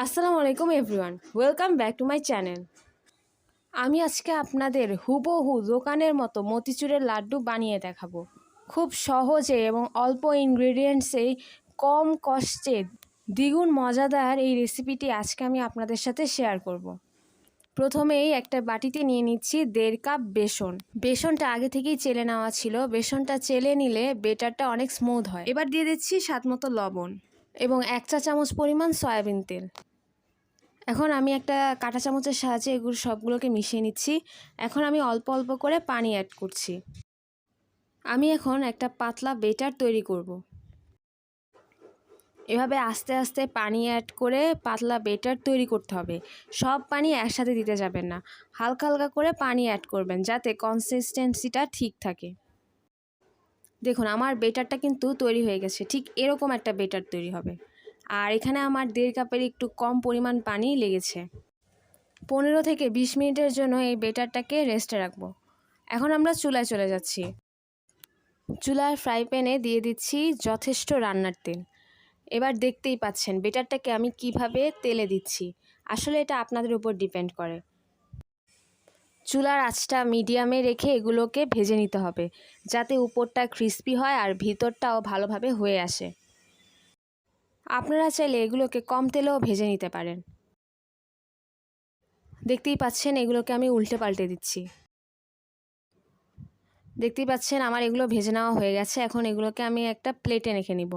আসসালামু আলাইকুম everyone welcome back to my channel আমি আজকে আপনাদের হুবহু দোকানের মতো মতিচুরের লাড্ডু বানিয়ে দেখাবো। খুব সহজে এবং অল্প ইনগ্রেডিয়েন্টসেই কম কষ্টে দ্বিগুণ মজাদার এই রেসিপিটি আজকে আমি আপনাদের সাথে শেয়ার করব। প্রথমেই একটা বাটিতে নিয়ে নিচ্ছি দেড় কাপ বেসন। বেসনটা আগে থেকেই চেলে নেওয়া ছিল। বেসনটা চেলে নিলে বেটারটা অনেক স্মুথ হয়। এবার দিয়ে দিচ্ছি স্বাদ মতো লবণ। এবং এক চা চামচ পরিমাণ সয়াবিন তেল। এখন আমি একটা কাঁটা চামচের সাহায্যে এগুলো সবগুলোকে মিশিয়ে নিচ্ছি। এখন আমি অল্প অল্প করে পানি অ্যাড করছি। আমি এখন একটা পাতলা বেটার তৈরি করব। এভাবে আস্তে আস্তে পানি অ্যাড করে পাতলা বেটার তৈরি করতে হবে। সব পানি একসাথে দিতে যাবেন না। হালকা হালকা করে পানি অ্যাড করবেন যাতে কনসিস্টেন্সিটা ঠিক থাকে। দেখুন, আমার বেটারটা কিন্তু তৈরি হয়ে গেছে। ঠিক এরকম একটা বেটার তৈরি হবে। আর এখানে আমার দেড় কাপের একটু কম পরিমাণ পানি লেগেছে। পনেরো থেকে বিশ মিনিটের জন্য এই বেটারটাকে রেস্টে রাখব। এখন আমরা চুলায় চলে যাচ্ছি। চুলার ফ্রাই প্যানে দিয়ে দিচ্ছি যথেষ্ট রান্নার তেল। এবার দেখতেই পাচ্ছেন, বেটারটাকে আমি কীভাবে তেলে দিচ্ছি। আসলে এটা আপনাদের উপর ডিপেন্ড করে। চুলার আঁচটা মিডিয়ামে রেখে এগুলোকে ভেজে নিতে হবে, যাতে উপরটা ক্রিস্পি হয় আর ভিতরটাও ভালোভাবে হয়ে আসে। আপনারা চাইলে এগুলোকে কম তেলেও ভেজে নিতে পারেন। দেখতেই পাচ্ছেন এগুলোকে আমি উল্টে পাল্টে দিচ্ছি। দেখতেই পাচ্ছেন আমার এগুলো ভেজে নেওয়া হয়ে গেছে, এখন এগুলোকে আমি একটা প্লেটে রেখে নিব।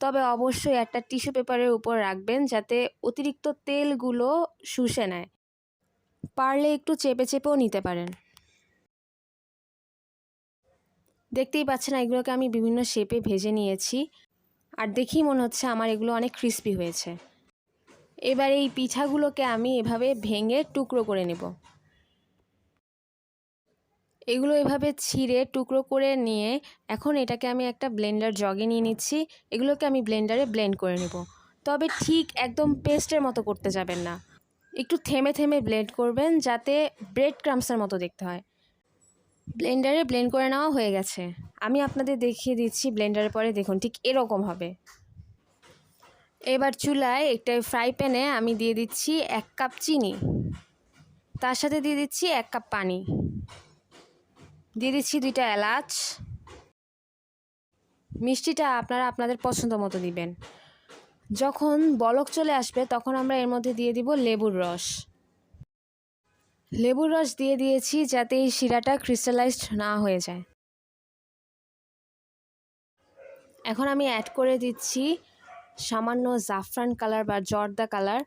তবে অবশ্যই একটা টিস্যু পেপারের উপর রাখবেন, যাতে অতিরিক্ত তেলগুলো শুষে নেয়। পারলে একটু চেপে চেপেও নিতে পারেন। দেখতেই পাচ্ছেন এগুলোকে আমি বিভিন্ন শেপে ভেজে নিয়েছি। আর দেখেই মনে হচ্ছে আমার এগুলো অনেক ক্রিস্পি হয়েছে। এবার এই পিঠাগুলোকে আমি এভাবে ভেঙে টুকরো করে নেব। এগুলো এভাবে ছিঁড়ে টুকরো করে নিয়ে এখন এটাকে আমি একটা ব্লেন্ডার জগে নিয়ে নিচ্ছি। এগুলোকে আমি ব্লেন্ডারে ব্লেন্ড করে নেব। তবে ঠিক একদম পেস্টের মতো করতে যাবেন না। একটু থেমে থেমে ব্লেন্ড করবেন যাতে ব্রেড ক্রামসের মতো দেখতে হয়। ব্লেন্ডারে ব্লেন্ড করে নেওয়া হয়ে গেছে। আমি আপনাদের দেখিয়ে দিচ্ছি ব্লেন্ডারের পরে, দেখুন ঠিক এরকম হবে। এবার চুলায় একটা ফ্রাই প্যানে আমি দিয়ে দিচ্ছি এক কাপ চিনি। তার সাথে দিয়ে দিচ্ছি এক কাপ পানি। দিয়ে দিচ্ছি দুইটা এলাচ। মিষ্টিটা আপনারা আপনাদের পছন্দ মতো দিবেন। যখন বলক চলে আসবে, তখন আমরা এর মধ্যে দিয়ে দিব লেবুর রস। লেবুর রস দিয়ে দিয়েছি যাতে এই শিরাটা ক্রিস্টালাইজড না হয়ে যায়। এখন আমি অ্যাড করে দিচ্ছি সামান্য জাফরান কালার বা জর্দা কালার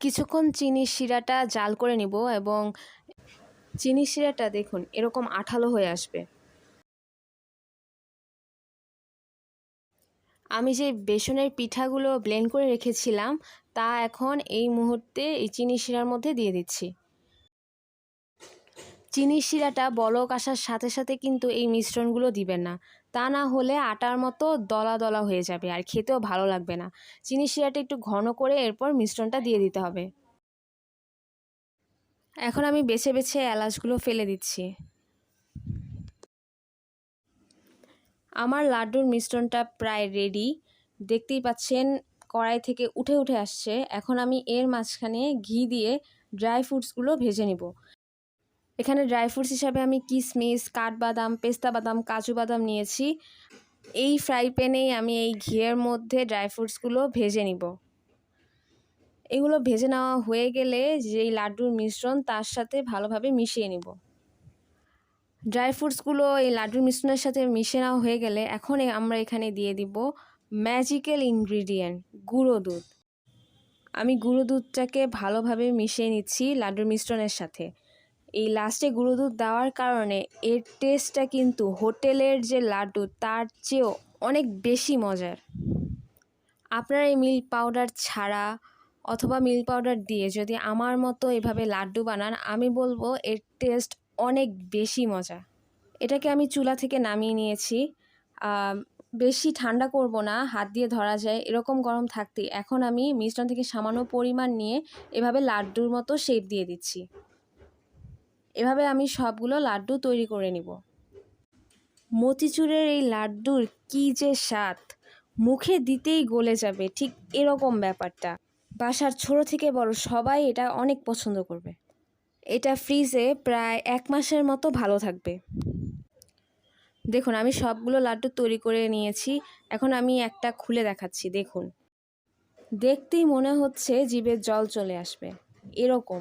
কিছুক্ষণ চিনি শিরাটা জাল করে নিব এবং চিনি শিরাটা দেখুন, এরকম আঠালো হয়ে আসবে। আমি যে বেসনের পিঠাগুলো ব্লেন্ড করে রেখেছিলাম, তা এখন এই মুহূর্তে এই চিনি শিরার মধ্যে দিয়ে দিচ্ছি। চিনি শিরাটা বলক আসার সাথে সাথে কিন্তু এই মিশ্রণগুলো দিবেন না। তা না হলে আটার মতো দলা দলা হয়ে যাবে আর খেতেও ভালো লাগবে না। চিনি শিরাটা একটু ঘন করে এরপর মিশ্রণটা দিয়ে দিতে হবে। এখন আমি বেছে বেছে এলাচগুলো ফেলে দিচ্ছি। আমার লাড্ডুর মিশ্রণটা প্রায় রেডি দেখতেই পাচ্ছেন, কড়াই থেকে উঠে উঠে আসছে। এখন আমি এর মাঝখানে ঘি দিয়ে ড্রাই ফ্রুটসগুলো ভেজে নিব। এখানে ড্রাই ফ্রুটস হিসাবে আমি কিশমিশ কাঠবাদাম, পেস্তা বাদাম, কাজু বাদাম নিয়েছি। এই ফ্রাই প্যানেই আমি এই ঘিয়ের মধ্যে ড্রাই ফ্রুটসগুলো ভেজে নিব। এগুলো ভেজে নেওয়া হয়ে গেলে যেই লাড্ডুর মিশ্রণ, তার সাথে ভালোভাবে মিশিয়ে নিব। ড্রাই ফ্রুটসগুলো এই লাড্ডুর মিশ্রণের সাথে মিশে নেওয়া হয়ে গেলে এখন আমরা এখানে দিয়ে দিব ম্যাজিক্যাল ইনগ্রিডিয়েন্ট গুঁড়ো দুধ। আমি গুঁড়ো দুধটাকে ভালোভাবে মিশিয়ে নিচ্ছি লাড্ডুর মিশ্রণের সাথে। এই লাস্টে গুঁড়ো দুধ দেওয়ার কারণে এর টেস্টটা কিন্তু হোটেলের যে লাড্ডু, তার চেয়েও অনেক বেশি মজার। আপনারা এই মিল্ক পাউডার ছাড়া অথবা মিল্ক পাউডার দিয়ে যদি আমার মতো এভাবে লাড্ডু বানান, আমি বলব এর টেস্ট অনেক বেশি মজা। এটাকে আমি চুলা থেকে নামিয়ে নিয়েছি। বেশি ঠান্ডা করব না, হাত দিয়ে ধরা যায়, এরকম গরম থাকতে এখন আমি মিশ্রণ থেকে সামান্য পরিমাণ নিয়ে এভাবে লাড্ডুর মতো শেপ দিয়ে দিচ্ছি। এভাবে আমি সবগুলো লাড্ডু তৈরি করে নিব। মতিচুরের এই লাড্ডুর কী যে স্বাদ! মুখে দিতেই গলে যাবে, ঠিক এরকম ব্যাপারটা। বাসার ছোট থেকে বড় সবাই এটা অনেক পছন্দ করবে। এটা ফ্রিজে প্রায় এক মাসের মতো ভালো থাকবে। দেখুন, আমি সবগুলো লাড্ডু তৈরি করে নিয়েছি। এখন আমি একটা খুলে দেখাচ্ছি, দেখুন। দেখতেই মনে হচ্ছে জীবের জল চলে আসবে। এরকম।